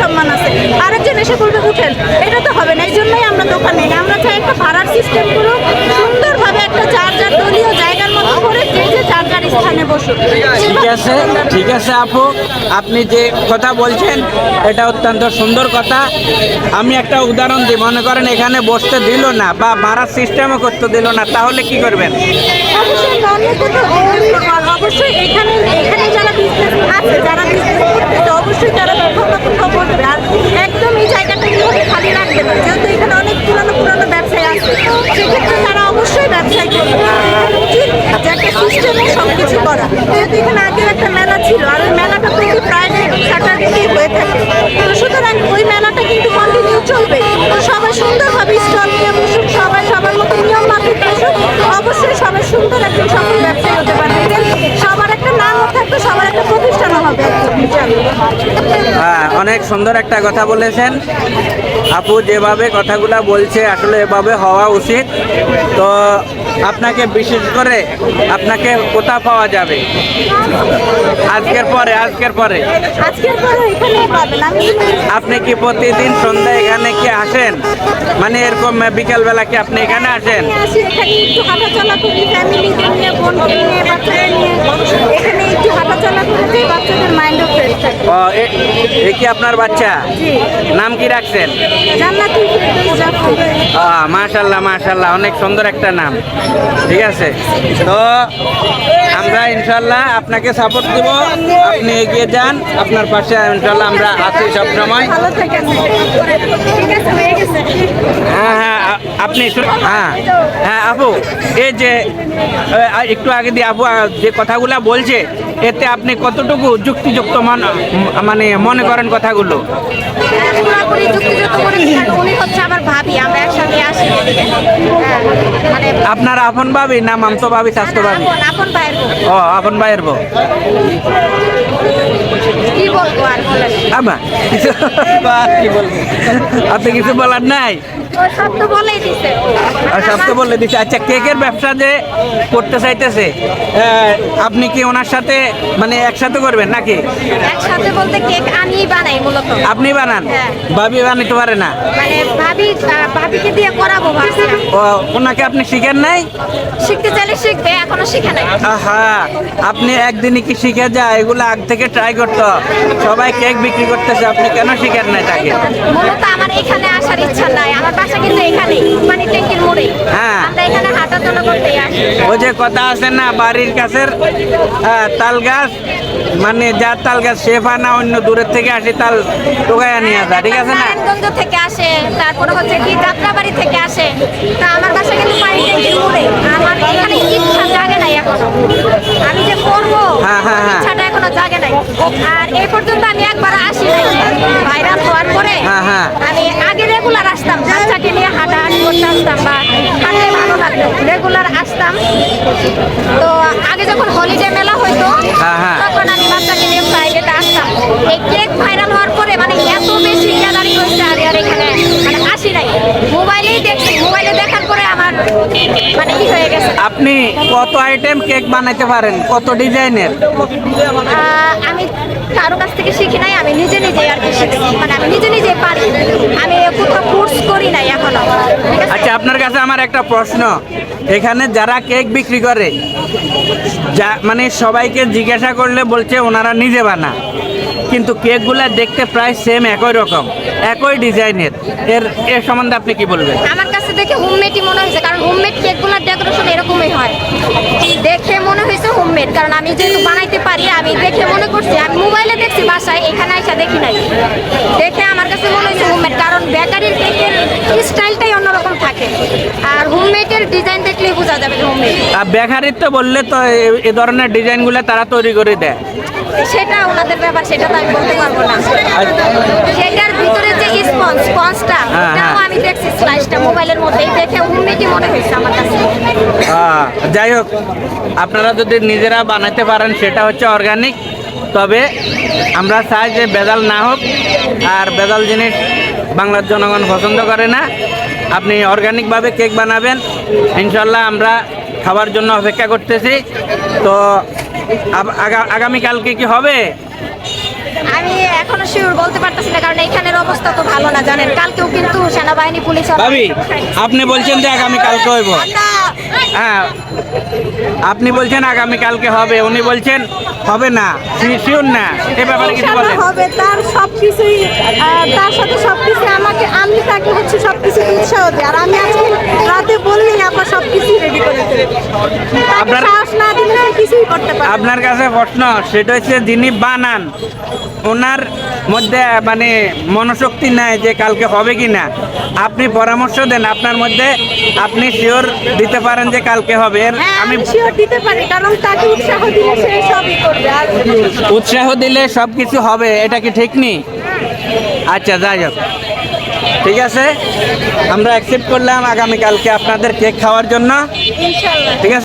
সম্মান আছে। আরেকজন এসে বলবে উঠেন। এটা তো হবে না এই জন্যই আমরা দোকান নেই আমরা চাই একটা ভাড়ার সিস্টেম করো সুন্দরভাবে একটা যার যার দলীয় জায়গার মতো করে যে যে যার যার স্থানে বসুক ঠিক আছে ঠিক আছে আপু। আপনি যে কথা বলছেন এটা অত্যন্ত সুন্দর কথা। আমি একটা উদাহরণ দিই মনে করেন এখানে বসতে দিল না বা মারার সিস্টেমও করতে দিল না তাহলে কি করবেন? অবশ্যই এখানে এখানে যারা বিজনেস আছে যারা বিজনেস করতেছে অবশ্যই তারা আর একদম এই জায়গাটা এইভাবে খালি রাখবে না যেহেতু এখানে অনেক পুরানো পুরানো ব্যবসায়ী আছে সেক্ষেত্রে তারা অবশ্যই ব্যবসায় করবে এখানে উচিত যে একটা সিস্টেমে সব কিছু করা যেহেতু এখানে আগে একটা মেলা ছিল আর ওই মেলাটা প্রতি ফ্রাইডে স্যাটারডেতেই হয়ে থাকে তো সুতরাং ওই মেলাটা কিন্তু কন্টিনিউ চলবে তো সবাই সুন্দরভাবে স্টল নিয়ে বসুক সবাই সবার মতো নিয়ম মাফিক বসুক অবশ্যই সবাই সুন্দর একজন সফল ব্যবসায়ী হতে পারবে Then সবার একটা নামও থাকবে সবার একটা প্রতিষ্ঠানও হবে একজন ইনশাআল্লাহ। হ্যাঁ অনেক সুন্দর একটা কথা বলেছেন। আপু যেভাবে কথাগুলা বলছে আসলে এভাবে হওয়া উচিত। তো আপনাকে বিশেষ করে আপনাকে কোথা পাওয়া যাবে? আজকের পরে আজকের পরে। আপনি কি প্রতিদিন সন্ধ্যা এখানে কি আসেন? মানে এরকম বিকেলবেলা কি আপনি এখানে আসেন? এখানে একটু হাঁটাচলা বাচ্চাদের ও এ- কি আপনার বাচ্চা? নাম কি রাখছেন? মাশাল্লাহ মাশাল্লাহ অনেক সুন্দর একটা নাম। ঠিক আছে? তো আমরা ইনশাল্লাহ আপনাকে সাপোর্ট দেব। আপনি এগিয়ে যান আপনার পাশে ইনশাল্লাহ আমরা আছি সব সময় ভালো থাকেন। ঠিক আছে হয়ে হ্যাঁ আপনি হ্যাঁ হ্যাঁ আপু এই যে একটু আগে দিয়ে আপু যে কথাগুলা বলছে এতে আপনি কতটুকু যুক্তিযুক্ত মন মানে করেন কথাগুলো। হ্যাঁ, মানে আপনার আপন ভাবি না মামতো ভাবি স্বাস্থ্য ভাবি আপন ভাইয়ের বোন। ও আপন ভাইয়ের বউ আপনি কিছু বলার নাই? সব তো বলে দিচ্ছে আচ্ছা কেকের ব্যবসা যে করতে চাইতেছে আপনি কি ওনার সাথে মানে একসাথে করবেন নাকি? একসাথে বলতে কেক আমিই বানাই মূলত। আপনি বানান? হ্যাঁ। ভাবি বানাইতে পারে না। মানে ভাবি ভাবিকে দিয়ে করাবো ওনাকে আপনি শিখেন নাই? শিখতে চাইলে শিখবে এখনও শিখে নাই। আপনি একদিনই কি শিখে যায়? এগুলো আগ থেকে ট্রাই করতো সবাই কেক বিক্রি করতেছে আপনি কেন শিখেন নাই তাকে? মূলত আমার এখানে আসার ইচ্ছা নাই। আমার বাসা কিন্তু এখানেই মানে ট্যাঙ্কির মোড়ে। হ্যাঁ। আমরা এখানে হাঁটাচলা করতে আসি। ওই যে কথা আছে না বাড়ির কাছের তাল গাছ মানে যার তাল গাছ সে না অন্য দূরের থেকে আসি তাল টোকাইয়া নিয়ে আসা ঠিক আছে না? থেকে আসে তারপরে হচ্ছে কি যাত্রাবাড়ি থেকে আসে। তা আমার বাসা কিন্তু পানি ট্যাঙ্কির মোড়ে আমার এখানে ইচ্ছা জাগে নাই এখনও। আমি যে করব হ্যাঁ, হ্যাঁ, হ্যাঁ। ইচ্ছাটা এখনও জাগে নাই। আর এই পর্যন্ত আমি একবার আসি নাই ভাইরাল হওয়ার পরে হ্যাঁ, হ্যাঁ। আমি আগে রেগুলার আসতাম বাচ্চাকে নিয়ে হাঁটাহাঁটি করতে আসতাম বা হাঁটলে ভালো লাগতো রেগুলার আসতাম তো আগে যখন হলিডে মেলা হইতো হ্যাঁ, হ্যাঁ। তখন আমি বাচ্চাকে নিয়ে প্রাইভেটে আসতাম এই কেক ভাইরাল হওয়ার পরে মানে এত বেশি গ্যাদারিং হয়েছে আর আর এখানে মানে আসি নাই মোবাইলেই দেখছি মোবাইলে দেখার পরে আমার মানে কি হয়ে গেছে আপনি কত আইটেম কেক বানাইতে পারেন? কত ডিজাইনের? আমি কারও কাছ থেকে শিখি নাই আমি নিজে নিজে আর কি শিখছি। মানে আমি নিজে নিজে পারি। আমি কোথাও কোর্স করি নাই এখনও। আচ্ছা আপনার কাছে আমার একটা প্রশ্ন। এখানে যারা কেক বিক্রি করে যা মানে সবাইকে জিজ্ঞাসা করলে বলছে ওনারা নিজে বানা। কিন্তু কেকগুলা দেখতে প্রায় সেম একই রকম একই ডিজাইনের এর এর সম্বন্ধে আপনি কি বলবেন? আমার দেখে হোমমেডই মনে হয়েছে, কারণ হোমমেড কেকগুলোর ডেকোরেশন এরকমই হয়। দেখে মনে হয়েছে হোমমেড কারণ আমি যেহেতু বানাইতে পারি, আমি দেখে মনে করছি আমি মোবাইলে দেখছি বাসায়, এখানে এসে দেখি নাই। দেখে আমার কাছে মনে হয়েছে হোমমেড কারণ বেকারির কেকের থাকে আর হোমমেডের ডিজাইন দেখলেই বোঝা যাবে হোমমেড আর বেকারির তো বললে তো এ- এ ধরনের ডিজাইনগুলো তারা তৈরি করে দেয়। সেটা ওনাদের ব্যাপার সেটা তো আমি বলতে পারব না। সেটার ভিতরে যে স্পঞ্জ স্পঞ্জটা ওটাও। আমি দেখছি স্লাইসটা মোবাইলের মধ্যেই দেখে হোমমেডই মনে হয়েছে আমার কাছে। যাই হোক আপনারা যদি নিজেরা বানাতে পারেন সেটা হচ্ছে অর্গানিক তবে আমরা চাই যে বেদাল না হোক আর বেদাল জিনিস বাংলার জনগণ পছন্দ করে না। আপনি অর্গানিকভাবে কেক বানাবেন। ইনশাল্লাহ আমরা খাবার জন্য অপেক্ষা করতেছি। তো আগামীকালকে কি হবে? আমি এখনও শিওর বলতে পারতেছি না কারণ এখানের অবস্থা তো ভালো না জানেন। কালকেও কিন্তু সেনাবাহিনী পুলিশ আপনি বলছেন যে আগামীকালকে হইব। হ্যাঁ। আপনি বলছেন আগামী কালকে হবে উনি বলছেন হবে না শিওর না এ ব্যাপারে কিছু বলেন। হবে তার সব কিছুই তার সাথে সব সবকিছু আমাকে আমি তাকে হচ্ছে সবকিছু উৎসাহ দিই। আর আমি আজকে রাতে বললেই আপনার সবকিছু রেডি করে আপনার- সাহস না দিলে সে কিছুই করতে পারে না। আপনার কাছে প্রশ্ন সেটা হচ্ছে যিনি বানান ওনার মধ্যে মানে মনোশক্তি নাই যে কালকে হবে কি না আপনি পরামর্শ দেন আপনার মধ্যে আপনি শিওর দিতে পারেন যে কালকে হবে। এর হ্যাঁ আমি আমি শিওর দিতে পারি কারণ তাকে উৎসাহ দিলে সে সবই করবে। উৎসাহ দিলে সব কিছু হবে এটা কি ঠিক নি? আচ্ছা যাই হোক। ঠিক আছে? আমরা অ্যাকসেপ্ট করলাম আগামীকালকে আপনাদের কেক খাওয়ার জন্য। ঠিক আছে?